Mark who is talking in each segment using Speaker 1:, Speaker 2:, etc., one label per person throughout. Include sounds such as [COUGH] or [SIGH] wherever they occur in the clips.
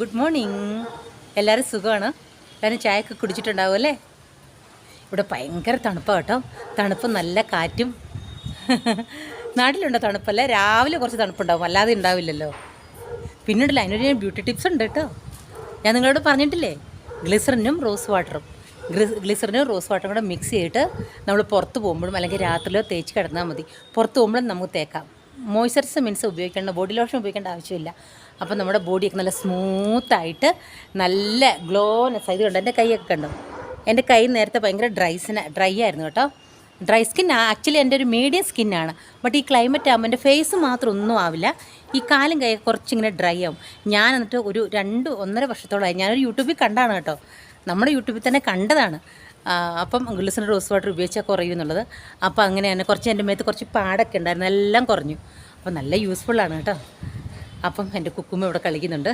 Speaker 1: Good morning. എല്ലാവരും സുഖമാണ് എല്ലാവരും ചായയൊക്കെ കുടിച്ചിട്ടുണ്ടാവും അല്ലേ? ഇവിടെ ഭയങ്കര തണുപ്പാണ് കേട്ടോ. തണുപ്പ് നല്ല കാറ്റും. നാട്ടിലുണ്ടോ തണുപ്പല്ലേ? രാവിലെ കുറച്ച് തണുപ്പുണ്ടാവും. അല്ലാതെ ഉണ്ടാവില്ലല്ലോ. പിന്നീടല്ല അതിനൊരു ബ്യൂട്ടി ടിപ്സ് ഉണ്ട് കേട്ടോ. ഞാൻ നിങ്ങളോട് പറഞ്ഞിട്ടില്ലേ? ഗ്ലിസറിനും റോസ് വാട്ടറും ഗ്ലിസറിനും റോസ് വാട്ടറും കൂടെ മിക്സ് ചെയ്തിട്ട് നമ്മൾ പുറത്ത് പോകുമ്പോഴും അല്ലെങ്കിൽ രാത്രിയിലോ തേച്ച് കിടന്നാൽ മതി. പുറത്ത് പോകുമ്പോഴും നമുക്ക് തേക്കാം. മോയ്സ്ചറൈസർ മീൻസ് ഉപയോഗിക്കേണ്ട ബോഡി ലോഷൻ ഉപയോഗിക്കേണ്ട ആവശ്യമില്ല. അപ്പോൾ നമ്മുടെ ബോഡിയൊക്കെ നല്ല സ്മൂത്തായിട്ട് നല്ല ഗ്ലോനെസ് ഇത് കണ്ടോ? എന്റെ കൈയൊക്കെ കണ്ടു? എന്റെ കൈ നേരത്തെ ഭയങ്കര ഡ്രൈസിന് ഡ്രൈ ആയിരുന്നു കേട്ടോ. ഡ്രൈ സ്കിൻ ആക്ച്വലി എന്റെ ഒരു മീഡിയം സ്കിന്നാണ് ബട്ട് ഈ ക്ലൈമറ്റ് ആകുമ്പോൾ എന്റെ ഫേസ് മാത്രം ഒന്നും ആവില്ല. ഈ കാലും കൈ കുറച്ചിങ്ങനെ ഡ്രൈ ആവും. ഞാൻ എന്നിട്ട് ഒരു രണ്ട് ഒന്നര വർഷത്തോളമായി ഞാനൊരു യൂട്യൂബിൽ കണ്ടാണ് കേട്ടോ. നമ്മുടെ യൂട്യൂബിൽ തന്നെ കണ്ടതാണ്. അപ്പം ഗുലിസിന് റോസ് വാട്ടർ ഉപയോഗിച്ചാൽ കുറയും എന്നുള്ളത് അപ്പോൾ അങ്ങനെ തന്നെ കുറച്ച് എന്റെ മേത്ത് കുറച്ച് പാടൊക്കെ ഉണ്ടായിരുന്നു. എല്ലാം കുറഞ്ഞു. അപ്പോൾ നല്ല യൂസ്ഫുള്ളാണ് കേട്ടോ. അപ്പം എന്റെ കുക്കുമ്മ ഇവിടെ കളിക്കുന്നുണ്ട്.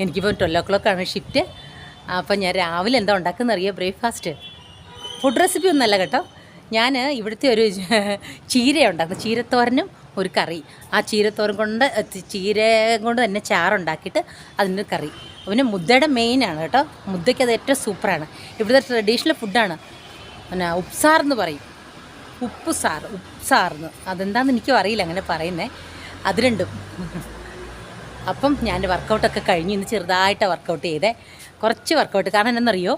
Speaker 1: എനിക്കിപ്പോൾ ട്വൽവ് ഒ ക്ലോക്കാണ് ഷിഫ്റ്റ് അപ്പം ഞാൻ രാവിലെ എന്താ ഉണ്ടാക്കുന്ന അറിയാം? ബ്രേക്ക്ഫാസ്റ്റ് ഫുഡ് റെസിപ്പി ഒന്നല്ല കേട്ടോ. ഞാൻ ഇവിടുത്തെ ഒരു ചീര ഉണ്ടാക്കും ചീരത്തോരനും ഒരു കറി. ആ ചീരത്തോരം കൊണ്ട് ചീര കൊണ്ട് തന്നെ ചാറുണ്ടാക്കിയിട്ട് അതിന്റെ കറി. പിന്നെ മുദ്ദയുടെ മെയിനാണ് കേട്ടോ. മുദ്ദയ്ക്ക് അത് ഏറ്റവും സൂപ്പറാണ് ഇവിടുത്തെ ട്രഡീഷണൽ ഫുഡാണ് പിന്നെ ഉപ്സാർ എന്ന് പറയും. ഉപ്പ് സാർ ഉപ്സാർന്ന് അതെന്താണെന്ന് എനിക്കും അറിയില്ല അങ്ങനെ പറയുന്നേ. അത് രണ്ടും. അപ്പം ഞാൻ വർക്കൗട്ടൊക്കെ കഴിഞ്ഞ്. ഇന്ന് ചെറുതായിട്ട് വർക്കൗട്ട് ചെയ്തേ. കുറച്ച് വർക്കൗട്ട് കാരണം എന്നറിയോ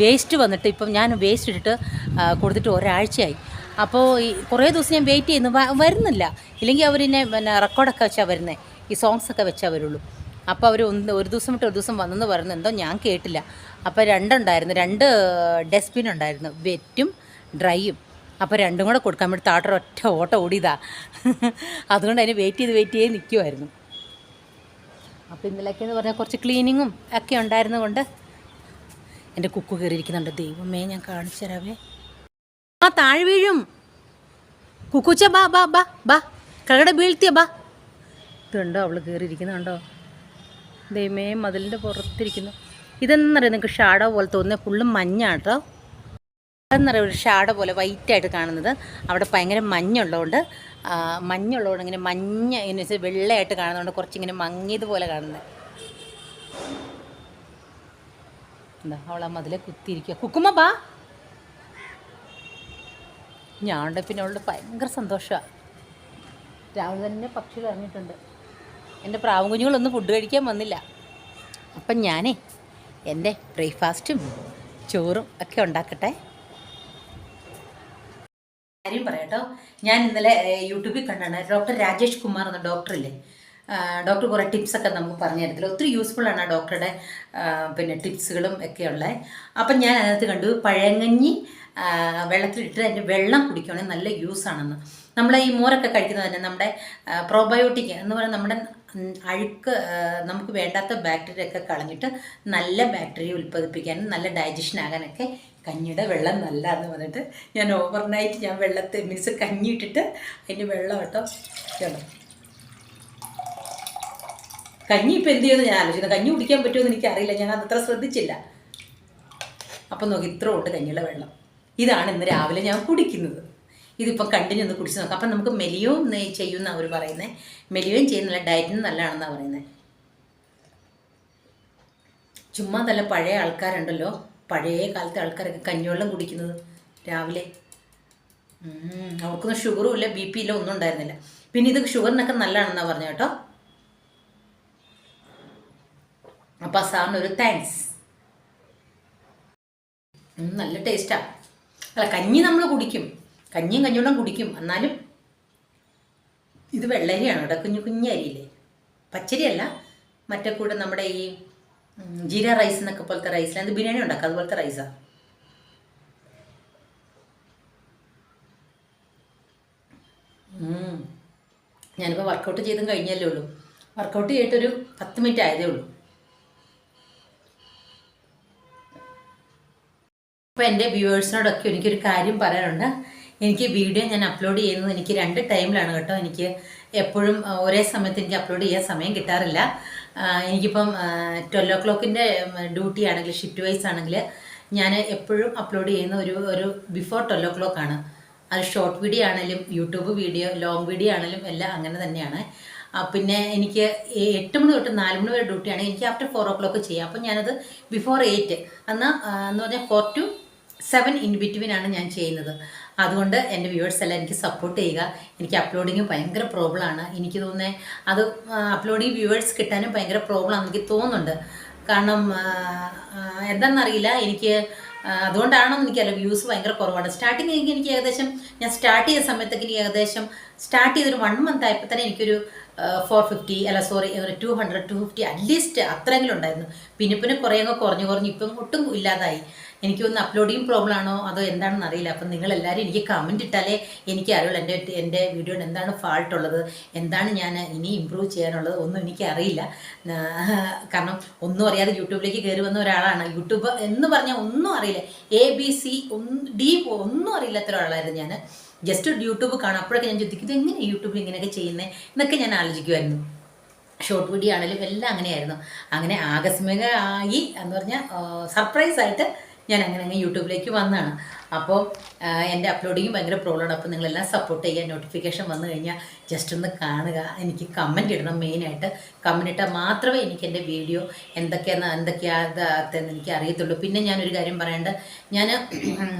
Speaker 1: വേസ്റ്റ് വന്നിട്ട് ഇപ്പം ഞാൻ വേസ്റ്റ് ഇട്ടിട്ട് കൊടുത്തിട്ട് ഒരാഴ്ചയായി. അപ്പോൾ ഈ കുറേ ദിവസം ഞാൻ വെയിറ്റ് ചെയ്യുന്നു. വരുന്നില്ല. ഇല്ലെങ്കിൽ അവരിന്നെ പിന്നെ റെക്കോർഡൊക്കെ വെച്ചാൽ വരുന്നത് ഈ സോങ്സ് ഒക്കെ വെച്ചാൽ വരുള്ളൂ. അപ്പോൾ അവർ ഒന്ന് ഒരു ദിവസം വിട്ട് ഒരു ദിവസം വന്നെന്ന് പറയുന്നത് എന്തോ ഞാൻ കേട്ടില്ല. അപ്പോൾ രണ്ടുണ്ടായിരുന്നു. രണ്ട് ഡസ്റ്റ്ബിൻ ഉണ്ടായിരുന്നു. വെറ്റും ഡ്രൈയും അപ്പോൾ രണ്ടും കൂടെ കൊടുക്കാൻ വേണ്ടി താട്ടർ ഒറ്റ ഓട്ടം ഓടിയതാ. [LAUGHS] അതുകൊണ്ട് അതിന് വെയിറ്റ് ചെയ്ത് വെയിറ്റ് ചെയ്ത് നിൽക്കുമായിരുന്നു അപ്പോൾ ഇന്നലെയൊക്കെ എന്ന് പറഞ്ഞാൽ കുറച്ച് ക്ലീനിങ്ങും ഒക്കെ ഉണ്ടായിരുന്നതുകൊണ്ട് എന്റെ കുക്കു കയറിയിരിക്കുന്നുണ്ട്. ദൈവമേ ഞാൻ കാണിച്ചു തരാവേ. ആ താഴെ വീഴും. കുക്കുച്ച ബാ ബാ ബാ ബാ. കകട വീഴ്ത്തിയ ബാ. ഇതുണ്ടോ അവൾ കയറിയിരിക്കുന്നുണ്ടോ ദൈവമേ മതിലിന്റെ പുറത്തിരിക്കുന്നു. ഇതെന്നറിയാം നിങ്ങൾക്ക് ഷാഡോ പോലെ തോന്നുന്നത് ഫുള്ള് മഞ്ഞാട്ടോ? അതെന്നറിയാം ഒരു ഷാഡോ പോലെ വൈറ്റായിട്ട് കാണുന്നത്? അവിടെ ഭയങ്കര മഞ്ഞുള്ളതുകൊണ്ട് മഞ്ഞുള്ളതുകൊണ്ട് ഇങ്ങനെ മഞ്ഞ ഇങ്ങനെ വെച്ചാൽ വെള്ളയായിട്ട് കാണുന്നതുകൊണ്ട് കുറച്ചിങ്ങനെ മങ്ങിയതുപോലെ കാണുന്നത് എന്താ അവൾ ആ മതിലെ കുത്തിയിരിക്കുക കുക്കുമ്മ ബാ. ഞാനുണ്ട് പിന്നെ അവളുടെ ഭയങ്കര സന്തോഷമാണ് രാവിലെ തന്നെ പക്ഷികൾ ഇറങ്ങിയിട്ടുണ്ട്. എന്റെ പ്രാവും കുഞ്ഞുങ്ങളൊന്നും ഫുഡ് കഴിക്കാൻ വന്നില്ല. അപ്പം ഞാനേ എന്റെ ബ്രേക്ക്ഫാസ്റ്റും ചോറും ഒക്കെ ഉണ്ടാക്കട്ടെ. കാര്യം പറയാട്ടോ. ഞാൻ ഇന്നലെ യൂട്യൂബിൽ കണ്ടാണ് ഡോക്ടർ രാജേഷ് കുമാർ എന്ന ഡോക്ടറില്ലേ? ഡോക്ടർ കുറേ ടിപ്സൊക്കെ നമുക്ക് പറഞ്ഞു തരത്തില്ല ഒത്തിരി യൂസ്ഫുള്ളാണ് ആ ഡോക്ടറുടെ പിന്നെ ടിപ്സുകളും ഒക്കെ ഉള്ളത് അപ്പം ഞാൻ അതിനകത്ത് കണ്ടു പഴങ്ങഞ്ഞി വെള്ളത്തിലിട്ട് അതിന്റെ വെള്ളം കുടിക്കുകയാണെങ്കിൽ നല്ല യൂസ് ആണെന്ന്. നമ്മൾ ഈ മോരൊക്കെ കഴിക്കുന്നത് തന്നെ നമ്മുടെ പ്രോബയോട്ടിക് എന്ന് പറയുന്നത് നമ്മുടെ അഴുക്ക് നമുക്ക് വേണ്ടാത്ത ബാക്ടീരിയ ഒക്കെ കളഞ്ഞിട്ട് നല്ല ബാക്ടീരിയ ഉൽപ്പാദിപ്പിക്കാനും നല്ല ഡൈജഷൻ ആകാനൊക്കെ കഞ്ഞിയുടെ വെള്ളം നല്ല എന്ന് പറഞ്ഞിട്ട് ഞാൻ ഓവർനൈറ്റ് ഞാൻ വെള്ളത്തെ മീൻസ് കഞ്ഞി ഇട്ടിട്ട് അതിന്റെ വെള്ളം കേട്ടോ. കേട്ടോ. കഞ്ഞി ഇപ്പം എന്ത് ചെയ്യുമെന്ന് ഞാൻ ആലോചിക്കുന്നു. കഞ്ഞി കുടിക്കാൻ പറ്റുമെന്ന് എനിക്കറിയില്ല. ഞാൻ അതത്ര ശ്രദ്ധിച്ചില്ല. അപ്പം നോക്കി ഇത്ര ഉണ്ട് കഞ്ഞിയുടെ വെള്ളം. ഇതാണ് ഇന്ന് രാവിലെ ഞാൻ കുടിക്കുന്നത്. ഇതിപ്പോൾ കണ്ടിന്യൂ ഒന്ന് കുടിച്ച് നോക്കാം. അപ്പം നമുക്ക് മെലിയോം ചെയ്യുന്ന അവർ പറയുന്നത് മെലിയോയും ചെയ്യുന്നില്ല ഡയറ്റിന് നല്ലതാണെന്നാണ് പറയുന്നത് ചുമ്മാ നല്ല പഴയ ആൾക്കാരുണ്ടല്ലോ. പഴയ കാലത്തെ ആൾക്കാരൊക്കെ കഞ്ഞിവെള്ളം കുടിക്കുന്നത് രാവിലെ. അവർക്കൊന്നും ഷുഗറും ഇല്ല ബി പി ഇല്ല ഒന്നും ഉണ്ടായിരുന്നില്ല. പിന്നെ ഇത് ഷുഗറിനൊക്കെ നല്ലതാണെന്നാണ് പറഞ്ഞു കേട്ടോ. അപ്പം സാറിന് ഒരു താങ്ക്സ് നല്ല ടേസ്റ്റാ അല്ല കഞ്ഞി നമ്മൾ കുടിക്കും. കഞ്ഞിയും കഞ്ഞിവെള്ളം കുടിക്കും. എന്നാലും ഇത് വെള്ളരിയാണ്. കേട്ടോ കുഞ്ഞു കുഞ്ഞു അരിയില്ലേ? പച്ചരിയല്ല. മറ്റേ കൂടെ നമ്മുടെ ഈ ജീര റൈസ് എന്നൊക്കെ പോലത്തെ റൈസിൽ അത് ബിരിയാണി ഉണ്ടാക്കുക അതുപോലത്തെ റൈസാണ് ഞാനിപ്പോൾ വർക്കൗട്ട് ചെയ്തും കഴിഞ്ഞല്ലേ ഉള്ളൂ. വർക്കൗട്ട് ചെയ്തിട്ടൊരു പത്ത് മിനിറ്റ് ആയതേ ഉള്ളൂ. അപ്പോൾ എന്റെ വ്യൂവേഴ്സിനോടൊക്കെ എനിക്കൊരു കാര്യം പറയാനുണ്ട്. എനിക്ക് വീഡിയോ ഞാൻ അപ്ലോഡ് ചെയ്യുന്നത് എനിക്ക് രണ്ട് ടൈമിലാണ് കേട്ടോ. എനിക്ക് എപ്പോഴും ഒരേ സമയത്ത് എനിക്ക് അപ്ലോഡ് ചെയ്യാൻ സമയം കിട്ടാറില്ല. എനിക്കിപ്പം ട്വൽവ് ഓ ക്ലോക്കിന്റെ ഡ്യൂട്ടി ആണെങ്കിൽ ഷിഫ്റ്റ് വൈസ് ആണെങ്കിൽ ഞാൻ എപ്പോഴും അപ്ലോഡ് ചെയ്യുന്ന ഒരു ഒരു ബിഫോർ ട്വൽവ് ഓ ക്ലോക്ക് ആണ്. അത് ഷോർട്ട് വീഡിയോ ആണെങ്കിലും യൂട്യൂബ് വീഡിയോ ലോങ് വീഡിയോ ആണെങ്കിലും എല്ലാം അങ്ങനെ തന്നെയാണ്. പിന്നെ എനിക്ക് എട്ട് മണി തൊട്ട് നാല് മണി വരെ ഡ്യൂട്ടിയാണ് എനിക്ക് ആഫ്റ്റർ ഫോർ ഓ ക്ലോക്ക് ചെയ്യാം. അപ്പം ഞാനത് ബിഫോർ എയ്റ്റ് എന്നാൽ എന്ന് പറഞ്ഞാൽ four to seven in between ആണ് ഞാൻ ചെയ്യുന്നത്. അതുകൊണ്ട് എന്റെ വ്യൂവേഴ്സ് എല്ലാം എനിക്ക് സപ്പോർട്ട് ചെയ്യുക. എനിക്ക് അപ്ലോഡിങ് ഭയങ്കര പ്രോബ്ലമാണ് എനിക്ക് തോന്നുന്നത് അത് അപ്ലോഡിങ് വ്യൂവേഴ്സ് കിട്ടാനും ഭയങ്കര പ്രോബ്ലമാണെന്ന് എനിക്ക് തോന്നുന്നുണ്ട്. കാരണം എന്താണെന്നറിയില്ല. എനിക്ക് ആ, അതുകൊണ്ടാണോ എനിക്കല്ല വ്യൂസ് ഭയങ്കര കുറവാണ്. സ്റ്റാർട്ടിങ് എനിക്ക് എനിക്ക് ഏകദേശം ഞാൻ സ്റ്റാർട്ട് ചെയ്ത സമയത്തൊക്കെ എനിക്ക് ഏകദേശം സ്റ്റാർട്ട് ചെയ്തൊരു വൺ മന്ത് ആയപ്പോൾ തന്നെ എനിക്കൊരു ഫോർ ഫിഫ്റ്റി അല്ല സോറി ഒരു two hundred two fifty at least അത്രയെങ്കിലും ഉണ്ടായിരുന്നു. പിന്നെ പിന്നെ കുറേ അങ്ങ് കുറഞ്ഞു കുറഞ്ഞു ഇപ്പം ഒട്ടും ഇല്ലാതായി. എനിക്കൊന്ന് അപ്ലോഡിങ് പ്രോബ്ലം ആണോ? അതോ എന്താണെന്ന് അറിയില്ല. അപ്പം നിങ്ങളെല്ലാവരും എനിക്ക് കമന്റ് ഇട്ടാലേ എനിക്ക് അറിയുള്ളൂ. എന്റെ എന്റെ വീഡിയോയിൽ എന്താണ് ഫാൾട്ട് ഉള്ളത്? എന്താണ് ഞാൻ ഇനി ഇമ്പ്രൂവ് ചെയ്യാനുള്ളത്? ഒന്നും എനിക്ക് അറിയില്ല. കാരണം ഒന്നും അറിയാതെ യൂട്യൂബിലേക്ക് കയറി വന്ന ഒരാളാണ്. യൂട്യൂബ് എന്ന് പറഞ്ഞാൽ ഒന്നും അറിയില്ല. എ ബി സി ഡി ഒന്നും അറിയില്ലാത്ത ഒരാളായിരുന്നു ഞാൻ ജസ്റ്റ് യൂട്യൂബ് കാണാം. അപ്പോഴൊക്കെ ഞാൻ ചോദിക്കും ഇത് എങ്ങനെ യൂട്യൂബിൽ ഇങ്ങനെയൊക്കെ ചെയ്യുന്നത് എന്നൊക്കെ ഞാൻ ആലോചിക്കുമായിരുന്നു ഷോർട്ട് വീഡിയോ ആണെങ്കിലും എല്ലാം അങ്ങനെയായിരുന്നു. അങ്ങനെ ആകസ്മികമായി എന്ന് പറഞ്ഞാൽ സർപ്രൈസ് ആയിട്ട് ഞാൻ അങ്ങനെ അങ്ങ് യൂട്യൂബിലേക്ക് വന്നതാണ് അപ്പോൾ എന്റെ അപ്ലോഡിങ് ഭയങ്കര പ്രോബ്ലമാണ് അപ്പോൾ നിങ്ങളെല്ലാം സപ്പോർട്ട് ചെയ്യുക നോട്ടിഫിക്കേഷൻ വന്നു കഴിഞ്ഞാൽ ജസ്റ്റ് ഒന്ന് കാണുക. എനിക്ക് കമന്റ് ഇടണം മെയിനായിട്ട് കമന്റ് ഇട്ടാൽ മാത്രമേ എനിക്ക് എന്റെ വീഡിയോ എന്തൊക്കെയാണ് എന്തൊക്കെയാണെന്ന് എനിക്ക് അറിയത്തുള്ളൂ. പിന്നെ ഞാനൊരു കാര്യം പറയേണ്ടത് ഞാൻ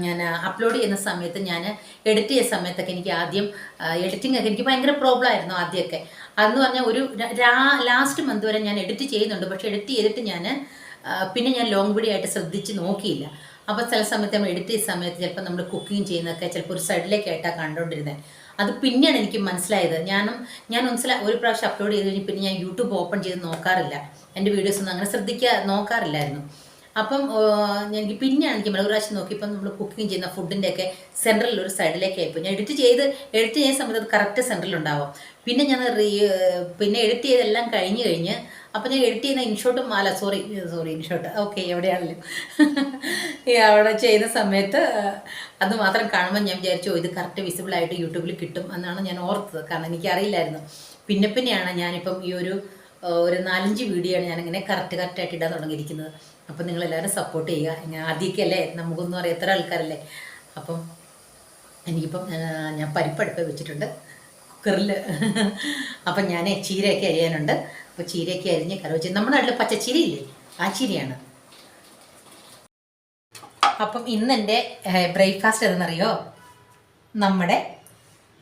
Speaker 1: ഞാൻ അപ്ലോഡ് ചെയ്യുന്ന സമയത്ത് ഞാൻ എഡിറ്റ് ചെയ്യുന്ന സമയത്തൊക്കെ എനിക്ക് ആദ്യം എഡിറ്റിംഗ് ഒക്കെ എനിക്ക് ഭയങ്കര പ്രോബ്ലം ആയിരുന്നു ആദ്യമൊക്കെ. അതെന്ന് പറഞ്ഞാൽ ഒരു ലാസ്റ്റ് മന്ത് വരെ ഞാൻ എഡിറ്റ് ചെയ്യുന്നുണ്ട്. പക്ഷേ എഡിറ്റ് ചെയ്തിട്ട് ഞാൻ പിന്നെ ഞാൻ ലോങ് വീഡിയോ ആയിട്ട് ശ്രദ്ധിച്ച് നോക്കിയില്ല. അപ്പോൾ ചില സമയത്ത് നമ്മൾ എഡിറ്റ് ചെയ്യുന്ന സമയത്ത് ചിലപ്പോൾ നമ്മൾ കുക്കിംഗ് ചെയ്യുന്നതൊക്കെ ചിലപ്പോൾ ഒരു സൈഡിലേക്കായിട്ടാണ് കണ്ടുകൊണ്ടിരുന്നത് അത് പിന്നെയാണ് എനിക്ക് മനസ്സിലായത്. ഞാനും ഞാൻ മനസ്സില ഒരു പ്രാവശ്യം അപ്ലോഡ് ചെയ്ത് കഴിഞ്ഞ് പിന്നെ ഞാൻ യൂട്യൂബ് ഓപ്പൺ ചെയ്ത് നോക്കാറില്ല. എന്റെ വീഡിയോസ് ഒന്നും അങ്ങനെ ശ്രദ്ധിക്കുക നോക്കാറില്ലായിരുന്നു. അപ്പം എനിക്ക് പിന്നെയാണ് എനിക്ക് ഒരു നോക്കി. ഇപ്പം നമ്മൾ കുക്കിംഗ് ചെയ്യുന്ന ഫുഡിന്റെ ഒക്കെ സെന്ററിൽ ഒരു സൈഡിലേക്ക് ആയിപ്പോൾ ഞാൻ എഡിറ്റ് ചെയ്ത് എഡിറ്റ് ചെയ്യുന്ന സമയത്ത് അത് കറക്റ്റ് സെന്ററിൽ ഉണ്ടാവും. പിന്നെ ഞാൻ റീ പിന്നെ എഡിറ്റ് ചെയ്തെല്ലാം കഴിഞ്ഞ് കഴിഞ്ഞ് അപ്പം ഞാൻ എഡിറ്റ് ചെയ്യുന്ന ഇൻഷോട്ട് മാല സോറി സോറി ഇൻഷോട്ട് ഓക്കെ എവിടെയാണല്ലോ. അവിടെ ചെയ്യുന്ന സമയത്ത് അത് മാത്രം കാണുമ്പോൾ ഞാൻ വിചാരിച്ചു ഇത് കറക്റ്റ് വിസിബിൾ ആയിട്ട് യൂട്യൂബിൽ കിട്ടും എന്നാണ് ഞാൻ ഓർത്തത്. കാരണം എനിക്കറിയില്ലായിരുന്നു. പിന്നെ പിന്നെയാണ് ഞാനിപ്പം ഈ ഒരു ഒരു നാലഞ്ച് വീഡിയോ ആണ് ഞാനിങ്ങനെ കറക്റ്റ് കറക്റ്റായിട്ട് ഇടാൻ തുടങ്ങിയിരിക്കുന്നത്. അപ്പം നിങ്ങളെല്ലാവരും സപ്പോർട്ട് ചെയ്യുക. ഇങ്ങനെ ആദ്യമൊക്കെ അല്ലേ നമുക്കൊന്നും എത്ര ആൾക്കാരല്ലേ? അപ്പം എനിക്കിപ്പം ഞാൻ പരിപ്പടുപ്പ് വെച്ചിട്ടുണ്ട്. കുക്കറിൽ അപ്പം ഞാൻ ചീരയൊക്കെ അരിയാനുണ്ട്. അപ്പോൾ ചീരയൊക്കെ അരിഞ്ഞ് കറി വെച്ച് നമ്മുടെ നാട്ടിൽ പച്ചച്ചീരയില്ലേ ആ ചീരയാണ്. അപ്പം ഇന്ന് എന്റെ ബ്രേക്ക്ഫാസ്റ്റ് ഏതെന്നറിയോ നമ്മുടെ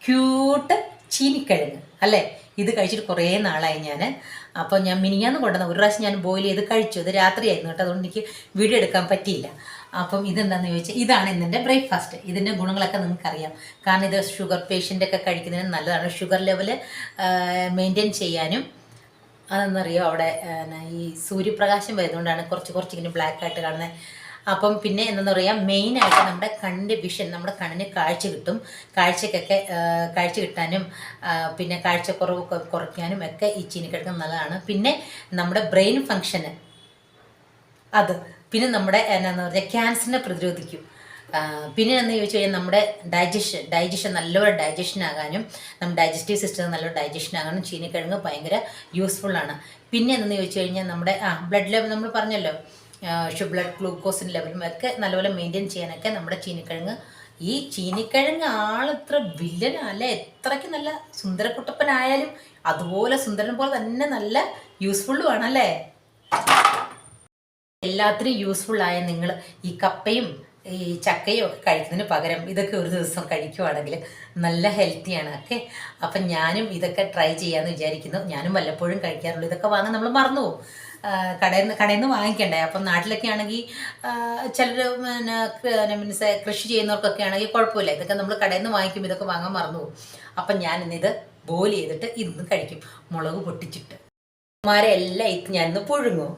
Speaker 1: ക്യൂട്ട് ചീനിക്കിഴങ്ങ്. അല്ലേ? ഇത് കഴിച്ചിട്ട് കുറേ നാളായി ഞാൻ അപ്പോൾ ഞാൻ മിനിഞ്ഞാന്ന് കൊണ്ടുവന്ന ഒരു പ്രാവശ്യം ഞാൻ ബോയിൽ ചെയ്ത് കഴിച്ചു. അത് രാത്രിയായിരുന്നു കേട്ടോ അതുകൊണ്ട് എനിക്ക് വീഡിയോ എടുക്കാൻ പറ്റിയില്ല. അപ്പം ഇതെന്താണെന്ന് ചോദിച്ചാൽ ഇതാണ് ഇന്നെന്റെ ബ്രേക്ക്ഫാസ്റ്റ് ഇതിന്റെ ഗുണങ്ങളൊക്കെ നിങ്ങൾക്കറിയാം. കാരണം ഇത് ഷുഗർ പേഷ്യന്റൊക്കെ കഴിക്കുന്നതിന് നല്ലതാണ്. ഷുഗർ ലെവൽ മെയിന്റെയിൻ ചെയ്യാനും. അതെന്നറിയോ അവിടെ ഈ സൂര്യപ്രകാശം വരുന്നതുകൊണ്ടാണ് കുറച്ച് കുറച്ച് ഇങ്ങനെ ബ്ലാക്ക് ആയിട്ട് കാണുന്നത് അപ്പം പിന്നെ എന്താണെന്ന് പറയുക മെയിനായിട്ട് നമ്മുടെ കണ്ണിന്റെ വിഷൻ നമ്മുടെ കണ്ണിന് കാഴ്ച കിട്ടും. കാഴ്ചക്കൊക്കെ കാഴ്ച കിട്ടാനും പിന്നെ കാഴ്ചക്കുറവ് കുറയ്ക്കാനും ഒക്കെ ഈ ചീനിക്കിഴക്ക് നല്ലതാണ്. പിന്നെ നമ്മുടെ ബ്രെയിൻ ഫങ്ഷന് അത്. പിന്നെ നമ്മുടെ എന്നാന്ന് പറഞ്ഞാൽ ക്യാൻസറിനെ പ്രതിരോധിക്കും. പിന്നെ എന്ന് ചോദിച്ചു കഴിഞ്ഞാൽ നമ്മുടെ ഡൈജഷൻ ഡൈജഷൻ നല്ലപോലെ ഡൈജഷൻ ആകാനും നമ്മുടെ ഡൈജസ്റ്റീവ് സിസ്റ്റം നല്ല ഡൈജഷൻ ആകാനും ചീനിക്കിഴങ്ങ് ഭയങ്കര യൂസ്ഫുള്ളാണ് പിന്നെ എന്തെന്ന് ചോദിച്ചു കഴിഞ്ഞാൽ നമ്മുടെ ആ ബ്ലഡ് ലെവൽ നമ്മൾ പറഞ്ഞല്ലോ ഷു ബ്ലഡ് ഗ്ലൂക്കോസിന്റെ ലെവലും ഒക്കെ നല്ലപോലെ മെയിന്റെയിൻ ചെയ്യാനൊക്കെ നമ്മുടെ ചീനിക്കിഴങ്ങ്. ഈ ചീനിക്കിഴങ്ങ് ആളിത്ര വില്ലനല്ല എത്രയ്ക്ക് നല്ല സുന്ദരക്കുട്ടപ്പനായാലും അതുപോലെ സുന്ദരൻ പോലെ തന്നെ നല്ല യൂസ്ഫുള്ളും ആണല്ലേ? എല്ലാത്തിനും യൂസ്ഫുൾ ആയ നിങ്ങൾ ഈ കപ്പയും ഈ ചക്കയും ഒക്കെ കഴിക്കുന്നതിന് പകരം ഇതൊക്കെ ഒരു ദിവസം കഴിക്കുവാണെങ്കിൽ നല്ല ഹെൽത്തിയാണ് ഓക്കെ അപ്പം ഞാനും ഇതൊക്കെ ട്രൈ ചെയ്യാമെന്ന് വിചാരിക്കുന്നു. ഞാനും വല്ലപ്പോഴും കഴിക്കാറുള്ളൂ. ഇതൊക്കെ വാങ്ങാൻ നമ്മൾ മറന്നു പോകും. കടയിൽ നിന്ന് കടയിൽ നിന്ന് വാങ്ങിക്കണ്ടേ? അപ്പം നാട്ടിലൊക്കെ ആണെങ്കിൽ ചിലർ പിന്നെ മീൻസ് കൃഷി ചെയ്യുന്നവർക്കൊക്കെ ആണെങ്കിൽ കുഴപ്പമില്ല. ഇതൊക്കെ നമ്മൾ കടയിൽ നിന്ന് വാങ്ങിക്കുമ്പോൾ ഇതൊക്കെ വാങ്ങാൻ മറന്നു പോകും. അപ്പം ഞാൻ ഇന്നിത് ബോയിൽ ചെയ്തിട്ട് ഇന്ന് കഴിക്കും. മുളക് പൊട്ടിച്ചിട്ട്. മാരെ എല്ലാം ഇത് ഞാൻ ഇന്ന് പുഴുങ്ങും.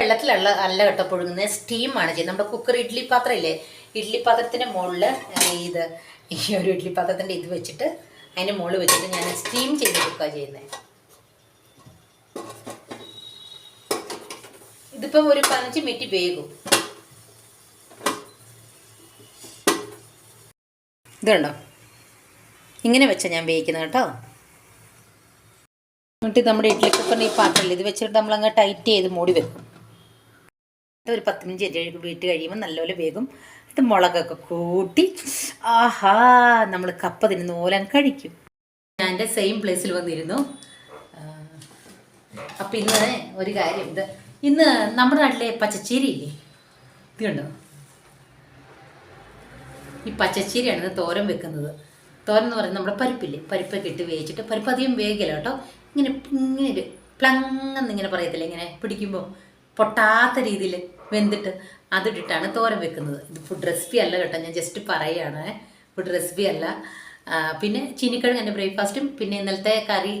Speaker 1: വെള്ളത്തിലുള്ള അല്ല കേട്ടോ പുഴുങ്ങുന്നത് സ്റ്റീമാണ് ചെയ്യുന്നത്. നമ്മുടെ കുക്കർ ഇഡ്ഡലി പാത്രം ഇല്ലേ? ഇഡ്ഡലി പാത്രത്തിന്റെ മുകളിൽ ഇത് ഈ ഒരു ഇഡ്ഡലി പാത്രത്തിന്റെ ഇത് വെച്ചിട്ട് അതിന്റെ മുകളിൽ വെച്ചിട്ട് ഞാൻ സ്റ്റീം ചെയ്ത് കൊടുക്കുക ചെയ്യുന്നത് ഇതിപ്പം ഒരു പതിനഞ്ച് മിനിറ്റ് വേകും ഇതുണ്ടോ ഇങ്ങനെ വെച്ചാൽ ഞാൻ വേവിക്കുന്നത് കേട്ടോ. എന്നിട്ട് നമ്മുടെ ഇഡ്ഡലി കുക്കറിന് ഈ പാത്രമില്ല? ഇത് വെച്ചിട്ട് നമ്മളങ്ങ് ടൈറ്റ് ചെയ്ത് മൂടി വെക്കും. ഒരു പത്ത് മിനിറ്റ് വീട്ട് കഴിയുമ്പോൾ നല്ലപോലെ വേഗം എന്നിട്ട് മുളകൊക്കെ കൂട്ടി ആഹാ നമ്മൾ കപ്പ തിന്നുന്ന പോലെ കഴിക്കും. ഞാൻ എന്റെ സെയിം പ്ലേസിൽ വന്നിരുന്നു. അപ്പം ഇന്ന് ഒരു കാര്യം ഇത് ഇന്ന് നമ്മുടെ നാട്ടിലെ പച്ചച്ചീരയില്ലേ? ഇത് ഈ പച്ചച്ചീരയാണ് ഇത് തോരൻ വെക്കുന്നത്. തോരൻ എന്ന് പറയുന്നത് നമ്മുടെ പരിപ്പില്ലേ? പരിപ്പൊക്കെ ഇട്ട് വേവിച്ചിട്ട് പരിപ്പ് അധികം വേഗില്ല കേട്ടോ. ഇങ്ങനെ ഇങ്ങനെ പ്ലങ്ങന്ന് ഇങ്ങനെ പറയത്തില്ല? ഇങ്ങനെ പിടിക്കുമ്പോൾ പൊട്ടാത്ത രീതിയിൽ വെന്തിട്ട് അതിട്ടിട്ടാണ് തോരൻ വെക്കുന്നത്. ഇത് ഫുഡ് റെസിപ്പി അല്ല കേട്ടോ. ഞാൻ ജസ്റ്റ് പറയുകയാണ്. ഫുഡ് റെസിപ്പി അല്ല. പിന്നെ ചീനിക്കിഴങ്ങ് എന്റെ ബ്രേക്ക്ഫാസ്റ്റും പിന്നെ ഇന്നലത്തെ കറി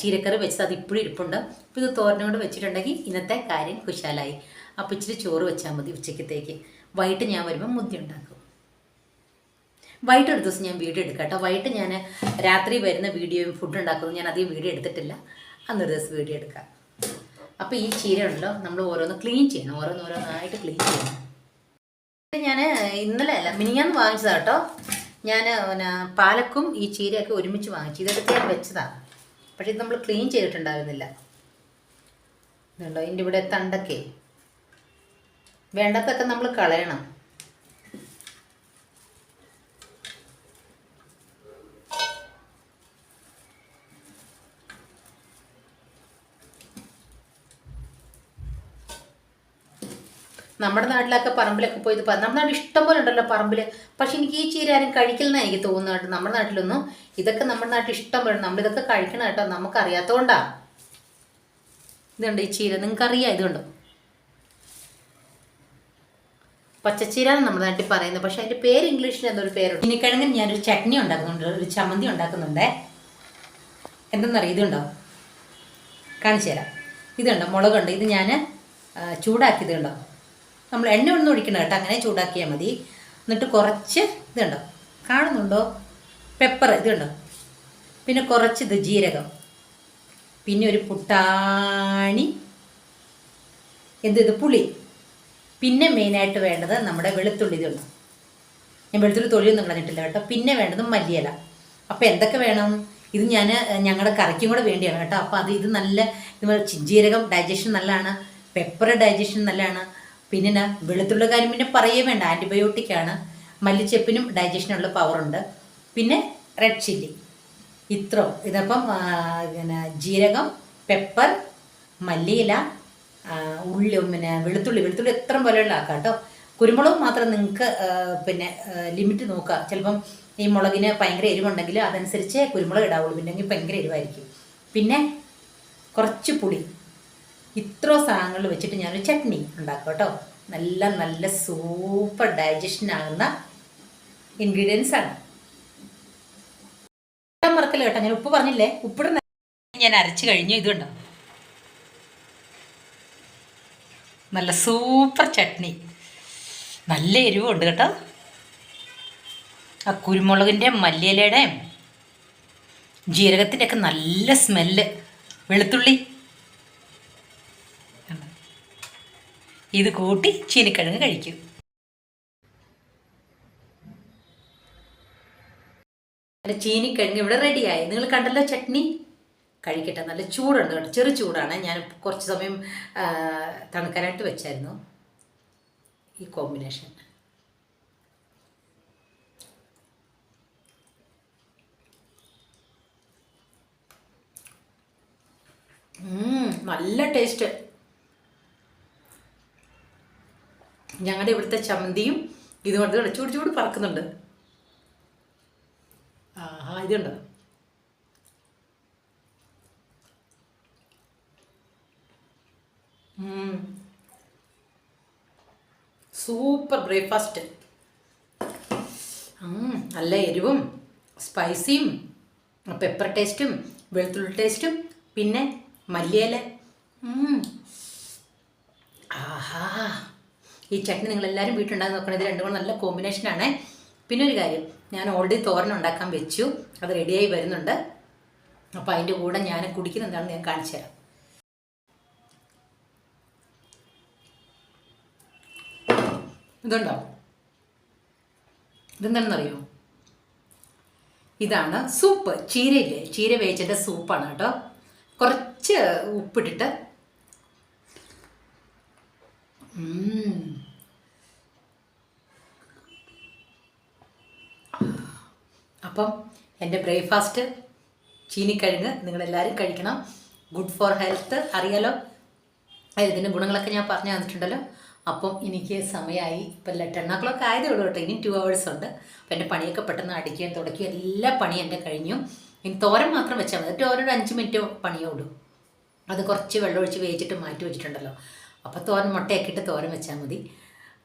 Speaker 1: ചീരക്കറി വെച്ചത് അത് ഇപ്പോഴും ഇരിപ്പുണ്ട്. അപ്പോൾ ഇത് തോരനും കൊണ്ട് വെച്ചിട്ടുണ്ടെങ്കിൽ ഇന്നത്തെ കാര്യം കുശാലായി. അപ്പോൾ ഇച്ചിരി ചോറ് വെച്ചാൽ മതി ഉച്ചക്കത്തേക്ക്. വൈകിട്ട് ഞാൻ വരുമ്പോൾ മുദ്ദ ഉണ്ടാക്കും. വൈകിട്ട് ദിവസം ഞാൻ വീഡിയോ എടുക്കാം കേട്ടോ. വൈകിട്ട് ഞാൻ രാത്രി വരുന്ന വീഡിയോയും ഫുഡ് ഉണ്ടാക്കുന്നത് ഞാൻ അധികം വീഡിയോ എടുത്തിട്ടില്ല. അന്നൊരു ദിവസം വീഡിയോ എടുക്കാം. അപ്പോൾ ഈ ചീര ഉണ്ടല്ലോ നമ്മൾ ഓരോന്ന് ക്ലീൻ ചെയ്യണം. ഓരോന്ന് ഓരോന്നായിട്ട് ക്ലീൻ ചെയ്യണം. ഞാൻ ഇന്നലെ അല്ല മിനിഞ്ഞാന്ന് വാങ്ങിച്ചതാട്ടോ ഞാൻ പിന്നെ പാലക്കും ഈ ചീരയൊക്കെ ഒരുമിച്ച് വാങ്ങിച്ചു. ഇതെടുത്ത് ഞാൻ വെച്ചതാണ് പക്ഷേ ഇത് നമ്മൾ ക്ലീൻ ചെയ്തിട്ടുണ്ടായിരുന്നില്ല. ഇതുണ്ടോ? ഇതിന്റെ ഇവിടെ തണ്ടൊക്കെ. വേണ്ടാത്തൊക്കെ നമ്മൾ കളയണം. നമ്മുടെ നാട്ടിലൊക്കെ പറമ്പിലൊക്കെ പോയി ഇത് നമ്മുടെ നാട്ടിൽ ഇഷ്ടം പോലെ ഉണ്ടല്ലോ പറമ്പിൽ പക്ഷെ എനിക്ക് ഈ ചീര ആരും കഴിക്കില്ലെന്നാണ് എനിക്ക് തോന്നുന്നത് കേട്ടോ. നമ്മുടെ നാട്ടിലൊന്നും ഇതൊക്കെ നമ്മുടെ നാട്ടിൽ ഇഷ്ടം പോലെ. നമ്മളിതൊക്കെ കഴിക്കണം കേട്ടോ. നമുക്ക് നമുക്കറിയാത്തതുകൊണ്ടാ ഇതുണ്ട് ഈ ചീര. നിങ്ങൾക്കറിയാം ഇതുണ്ടോ. പച്ചച്ചീര എന്ന് നമ്മുടെ നാട്ടിൽ പറയുന്നത്. പക്ഷെ അതിന്റെ പേര് ഇംഗ്ലീഷിൽ എന്തൊരു പേരുണ്ട്. ഞാൻ ഞാനൊരു ചട്നി ഉണ്ടാക്കുന്നുണ്ട്. ഒരു ചമ്മന്തി ഉണ്ടാക്കുന്നുണ്ടേ. എന്തെന്നറിയാം? ഇതുണ്ടോ? കാണിച്ചു തരാം ഇതുണ്ടോ? മുളകുണ്ട്. ഇത് ഞാൻ ചൂടാക്കിയത് കണ്ടോ? നമ്മൾ എണ്ണ ഒന്നും ഒഴിക്കണം കേട്ടോ. അങ്ങനെ ചൂടാക്കിയാൽ മതി. എന്നിട്ട് കുറച്ച് ഇതുണ്ടോ കാണുന്നുണ്ടോ? പെപ്പർ ഇതുണ്ടോ പിന്നെ കുറച്ച് ഇത് ജീരകം. പിന്നെ ഒരു പുട്ടാണി. എന്ത് ഇത്? പുളി. പിന്നെ മെയിനായിട്ട് വേണ്ടത് നമ്മുടെ വെളുത്തുള്ളി ഇതുണ്ട് ഞാൻ വെളുത്തുള്ളി തൊഴിലൊന്നും കളഞ്ഞിട്ടില്ല കേട്ടോ. പിന്നെ വേണ്ടത് മല്ലിയില. അപ്പോൾ എന്തൊക്കെ വേണം? ഇത് ഞാൻ ഞങ്ങളുടെ കറിക്കും കൂടെ വേണ്ടിയാണ് കേട്ടോ. അപ്പോൾ അത് ഇത് നല്ല ജീരകം ഡൈജഷൻ നല്ലതാണ്. പെപ്പർ ഡൈജഷൻ നല്ലതാണ്. പിന്നെ വെളുത്തുള്ള കാര്യം പിന്നെ പറയേ വേണ്ട. ആന്റിബയോട്ടിക്കാണ് മല്ലിച്ചെപ്പിനും ഡൈജഷനുള്ള പവറുണ്ട് പിന്നെ റെഡ് ചില്ലി ഇത്ര ഇതപ്പം പിന്നെ ജീരകം പെപ്പർ മല്ലിയില ഉള്ളി പിന്നെ വെളുത്തുള്ളി. വെളുത്തുള്ളി എത്ര പോലെയുള്ള ആക്കാം കേട്ടോ കുരുമുളക് മാത്രം നിങ്ങൾക്ക് പിന്നെ ലിമിറ്റ് നോക്കുക. ചിലപ്പം ഈ മുളകിന് ഭയങ്കര എരിവുണ്ടെങ്കിൽ അതനുസരിച്ച് കുരുമുളക് ഇടാവുള്ളൂ. പിന്നെ ഭയങ്കര എരിവായിരിക്കും. പിന്നെ കുറച്ച് പുളി. ഇത്ര സാധനങ്ങൾ വെച്ചിട്ട് ഞാനൊരു ചട്നി ഉണ്ടാക്കും കേട്ടോ. നല്ല നല്ല സൂപ്പർ ഡൈജഷൻ ആകുന്ന ഇൻഗ്രീഡിയൻസ് ആണ്. മറക്കല്ല കേട്ടോ? ഞാൻ ഉപ്പ് പറഞ്ഞില്ലേ? ഉപ്പിടുന്ന ഞാൻ അരച്ചു കഴിഞ്ഞു ഇതുണ്ടോ നല്ല സൂപ്പർ ചട്നി. നല്ല എരിവുണ്ട് കേട്ടോ. ആ കുരുമുളകിന്റെ മല്ലിയിലയുടെയും ജീരകത്തിന്റെയൊക്കെ നല്ല സ്മെല്ല് വെളുത്തുള്ളി ഇത് കൂട്ടി ചീനിക്കിഴങ്ങ് കഴിക്കും. നല്ല ചീനിക്കിഴങ്ങ് ഇവിടെ റെഡിയായി. നിങ്ങൾ കണ്ടല്ലോ ചട്നി? കഴിക്കട്ടെ. നല്ല ചൂടുണ്ട് കേട്ടോ. ചെറു ചൂടാണ്. ഞാൻ കുറച്ച് സമയം തണുക്കാനായിട്ട് വെച്ചായിരുന്നു. ഈ കോമ്പിനേഷൻ. നല്ല ടേസ്റ്റ്. ഞങ്ങളുടെ ഇവിടുത്തെ ചമ്മന്തിയും കണ്ട ചൂട് ചൂട് പറക്കുന്നുണ്ട്. ആഹാ ഇതുണ്ടോ? Super breakfast. നല്ല എരിവും സ്പൈസിയും പെപ്പർ ടേസ്റ്റും വെളുത്തുള്ളി ടേസ്റ്റും പിന്നെ മല്ലിയില. ആഹാ. ഈ ചട്നി നിങ്ങൾ എല്ലാവരും വീട്ടിലുണ്ടാക്കി നോക്കണം. ഇത് രണ്ടും കൂടെ നല്ല കോമ്പിനേഷനാണ് പിന്നെ ഒരു കാര്യം ഞാൻ ഓൾറെഡി തോരൻ ഉണ്ടാക്കാൻ വെച്ചു. അത് റെഡിയായി വരുന്നുണ്ട്. അപ്പോൾ അതിന്റെ കൂടെ ഞാൻ കുടിക്കുന്ന എന്താണെന്ന് ഞാൻ കാണിച്ചു തരാം. ഇതുണ്ടോ? ഇതെന്താണെന്നറിയോ? ഇതാണ് സൂപ്പ് ചീരയില്ലേ? ചീര വേവിച്ചതിന്റെ സൂപ്പാണ് കേട്ടോ. കുറച്ച് ഉപ്പിട്ടിട്ട്. ഉം. അപ്പം എന്റെ ബ്രേക്ക്ഫാസ്റ്റ് ചീനിക്കിഴങ്ങ് നിങ്ങളെല്ലാവരും കഴിക്കണം. ഗുഡ് ഫോർ ഹെൽത്ത് അറിയാലോ? ഇതിന്റെ ഗുണങ്ങളൊക്കെ ഞാൻ പറഞ്ഞു തന്നിട്ടുണ്ടല്ലോ. അപ്പം എനിക്ക് സമയമായി. ഇപ്പം ടെൻ ഓ ക്ലോക്ക് ആയതേ ഉള്ളൂ കേട്ടോ. ഇനി ടു അവേഴ്സ് ഉണ്ട്. അപ്പം എന്റെ പണിയൊക്കെ പെട്ടെന്ന് അടിക്കുകയും തുടക്കുകയും എല്ലാ പണിയും എന്റെ കഴിഞ്ഞു. ഇനി തോരൻ മാത്രം വെച്ചാൽ മതി. തോരൻ ഒരു അഞ്ച് മിനിറ്റ് പണിയേ ഉള്ളൂ. അത് കുറച്ച് വെള്ളമൊഴിച്ച് വേവിച്ചിട്ട് മാറ്റി വെച്ചിട്ടുണ്ടല്ലോ. അപ്പോൾ തോരൻ മുട്ടയൊക്കെ ഇട്ട് തോരൻ വെച്ചാൽ മതി.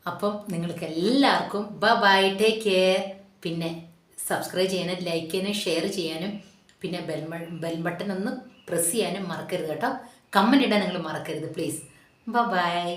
Speaker 1: അപ്പം നിങ്ങൾക്ക് എല്ലാവർക്കും ബ ബൈ ടേക്ക് കെയർ പിന്നെ സബ്സ്ക്രൈബ് ചെയ്യാനും ലൈക്ക് ചെയ്യാനും ഷെയർ ചെയ്യാനും പിന്നെ ബെൽ ബെൽ ബട്ടൺ ഒന്ന് പ്രസ് ചെയ്യാനും മറക്കരുത് കേട്ടോ. കമന്റ് ഇടാൻ നിങ്ങൾ മറക്കരുത് പ്ലീസ് ബൈ